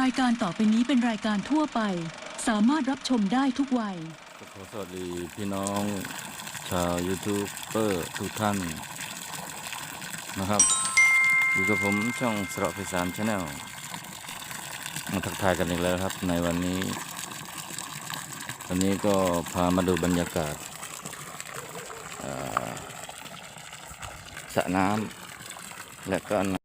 รายการต่อไปนี้เป็นรายการทั่วไป สามารถรับชมได้ทุกวัย ขอสวัสดีพี่น้องชาวยูทูบเบอร์ทุกท่านนะครับอยู่กับผมช่องสระพิสารชาแนลมาทักทายกันอีกแล้วครับ ในวันนี้ วันนี้ก็พามาดูบรรยากาศสระน้ำและก็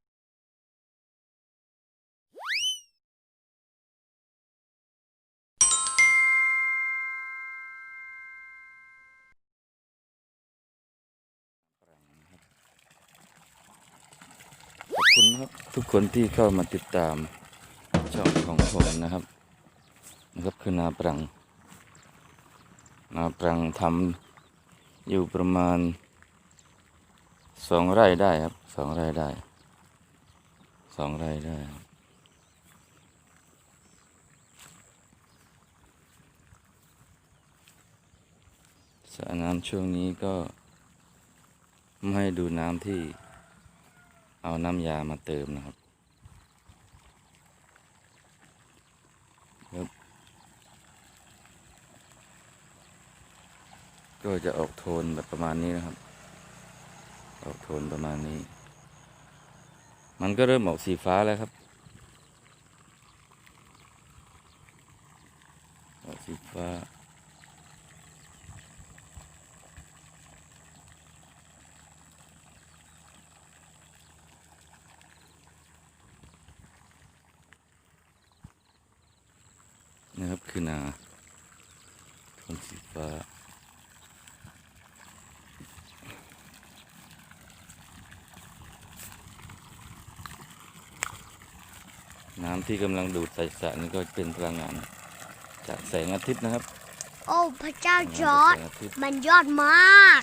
ณครับทุกคนที่เข้ามาติดตามช่องของผมนะครับนะครับคือนาปรัง นาปรังทำอยู่ประมาณสองไร่ได้ครับสองไร่ได้สองไร่ได้ครับสระน้ำช่วงนี้ก็ไม่ให้ดูน้ำที่ เอาน้ำยามาเติมนะครับก็จะออกโทนแบบประมาณนี้นะครับ ออกโทนประมาณนี้ มันก็เริ่มออกสีฟ้าแล้วครับ ออกสีฟ้า นะ ครับคือนาโทนสีฟ้าน้ำที่กำลังดูดใส่สระนี่ก็เป็นพลังงานจากแสงอาทิตย์นะครับ โอ้พระเจ้าจอพร์ดลังงานจากแสงอาทิตย์มันยอดมาก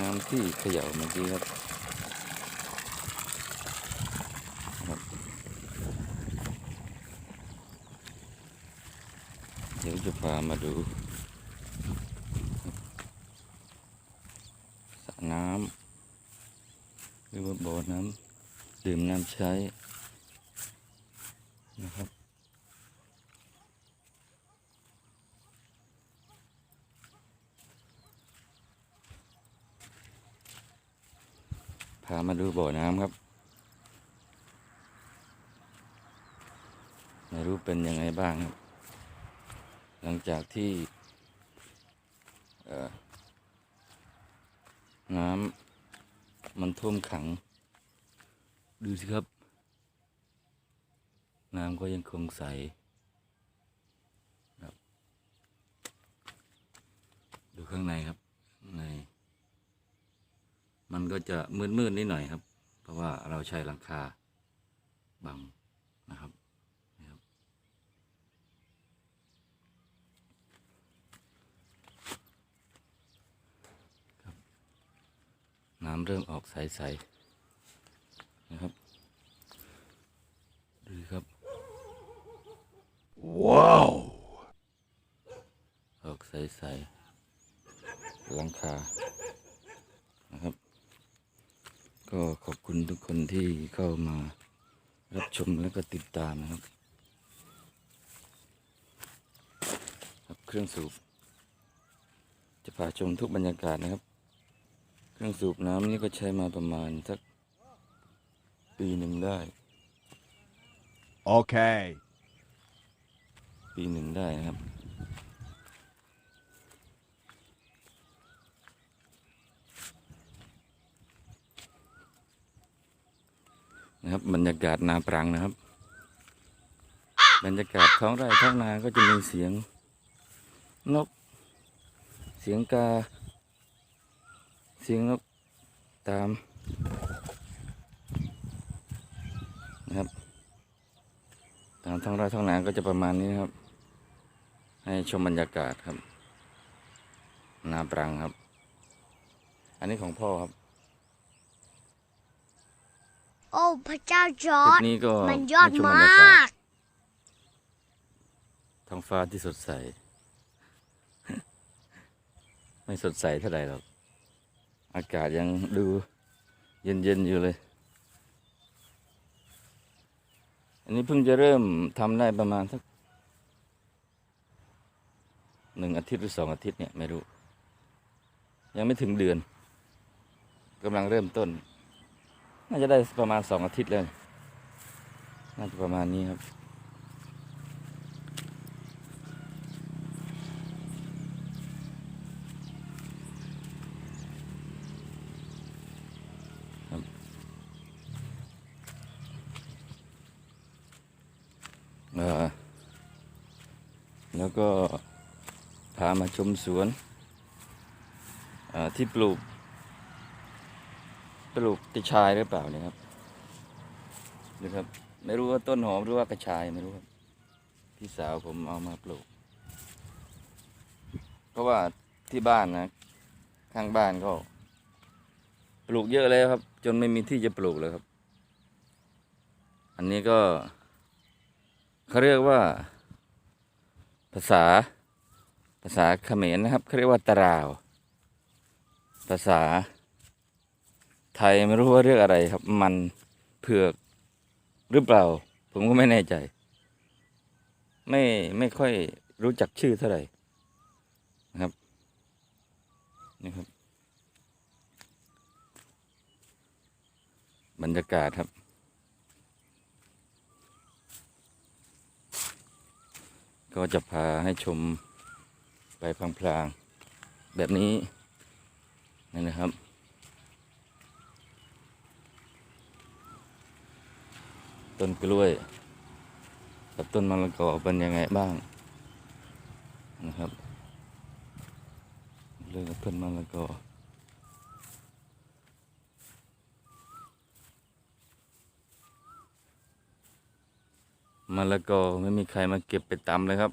น้ำที่เขย่าเมื่อกี้ครับครับ เดี๋ยวจะ พามาดูสระน้ำหรือว่าบ่อน้ำดื่มน้ำใช้นะครับพามาดูบ่อน้ำครับ ไม่รู้เป็นยังไงบ้างครับ หลังจากที่น้ำมันท่วมขัง ดูสิครับ น้ำก็ยังคงใสครับดูข้างในครับใน มันก็จะมืดๆนิดหน่อยครับ เพราะว่าเราใช้หลังคาบังนะครับนี่ครับ ครับ น้ำเริ่มออกใสๆนะครับดูครับ ว้าว ออกใสๆหลังคานะครับ ก็ขอบคุณทุกคนที่เข้ามารับชมและก็ติดตามนะครับครับ เครื่องสูบ จะพาชมทุกบรรยากาศนะครับ เครื่องสูบน้ำนี่ก็ใช้มาประมาณสักปีหนึ่งได้ Okay. ปีหนึ่งได้นะครับ นะครับบรรยากาศนาปรังนะครับ บรรยากาศท้องไร่ท้องนาก็จะมีเสียงนก เสียงกา เสียงนกตามนะครับ ตามท้องไร่ท้องนาก็จะประมาณนี้นะครับ ให้ชมบรรยากาศครับ นาปรังครับ อันนี้ของพ่อครับ โอ้พระเจ้าจอคลิร์ปดนี้ก็มันยอดให้ชมบรมารยากาศกท้องฟ้าที่สดใส ไม่สดใสเท่าไหร่หรอก อากาศยังดูเย็นๆอยู่เลย อันนี้เพิ่งจะเริ่มทำได้ประมาณสักหนึ่งอาทิตย์หรือสองอาทิตย์เนี่ยไม่รู้ ยังไม่ถึงเดือนกำลังเริ่มต้น น่าจะได้ประมาณสองอาทิตย์เลย น่าจะประมาณนี้ครับ เอ่อ แล้วก็พามาชมสวนที่ปลูก ปลูกกระชายหรือเปล่าเนี่ยครับนะครับ ไม่รู้ว่าต้นหอมหรือว่ากระชายไม่รู้ครับ พี่สาวผมเอามาปลูก เพราะว่าที่บ้านนะ ข้างบ้านก็ ปลูกเยอะเลยครับ จนไม่มีที่จะปลูกเลยครับ อันนี้ก็เขาเรียกว่า ภาษาภาษาเขมรนะครับเขาเรียกว่าตาราว ภาษา ไทยไม่รู้ว่าเรียกอะไรครับ มันเผือกหรือเปล่า ผมก็ไม่แน่ใจ ไม่ไม่ค่อยรู้จักชื่อเท่าไหร่นะครับนี่ครับ บรรยากาศครับ ก็จะพาให้ชมไปพลางๆแบบนี้นี่นะครับ ต้นกล้วย กับต้นมะละกอเป็นยังไงบ้างนะครับเรื่องกับต้นมะละกอ มะละกอไม่มีใครมาเก็บไปตำเลยครับ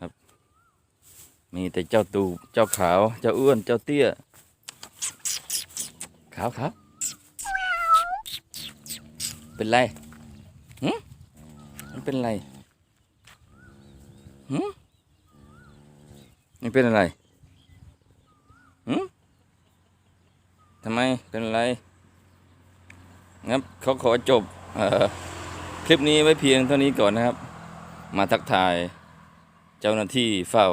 ครับ มีแต่เจ้าตูเจ้าขาว เจ้าอ้วน เจ้าเตี้ย ขาวขาวเป็นไรหืมมันเป็นไรหืมมันเป็นอะไรหืมทำไมเป็นอะไร งั้นเขาขอจบอคลิปนี้ไว้เพียงเท่านี้ก่อนนะครับ มาทักทายเจ้าหน้าที่เฝ้า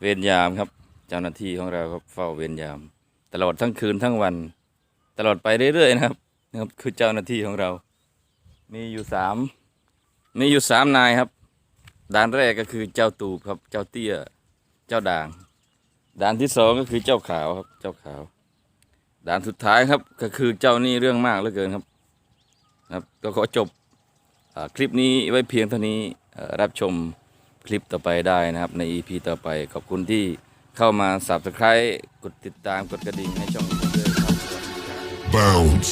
เวรยามครับ เจ้าหน้าที่ของเราครับเฝ้าเวรยาม ตลอดทั้งคืนทั้งวัน ตลอดไปเรื่อยๆนะครับนะครับคือเจ้าหน้าที่ของเรา มีอยู่สามมีอยู่สามนายครับด่านแรกก็คือเจ้าตูบครับ เจ้าเตี้ย เจ้าด่าง ด่านที่สองก็คือเจ้าขาวครับ เจ้าขาว ด่านสุดท้ายครับก็คือเจ้านี่เรื่องมากเหลือเกินครับครับ ก็ขอจบอคลิปนี้ไว้เพียงเท่านี้รับชมคลิปต่อไปได้นะครับ ใน EP ต่อไปขอบคุณที่เข้ามา subscribe กดติดตามกดกระดิ่งให้ช่องด้วยครับ Bounce.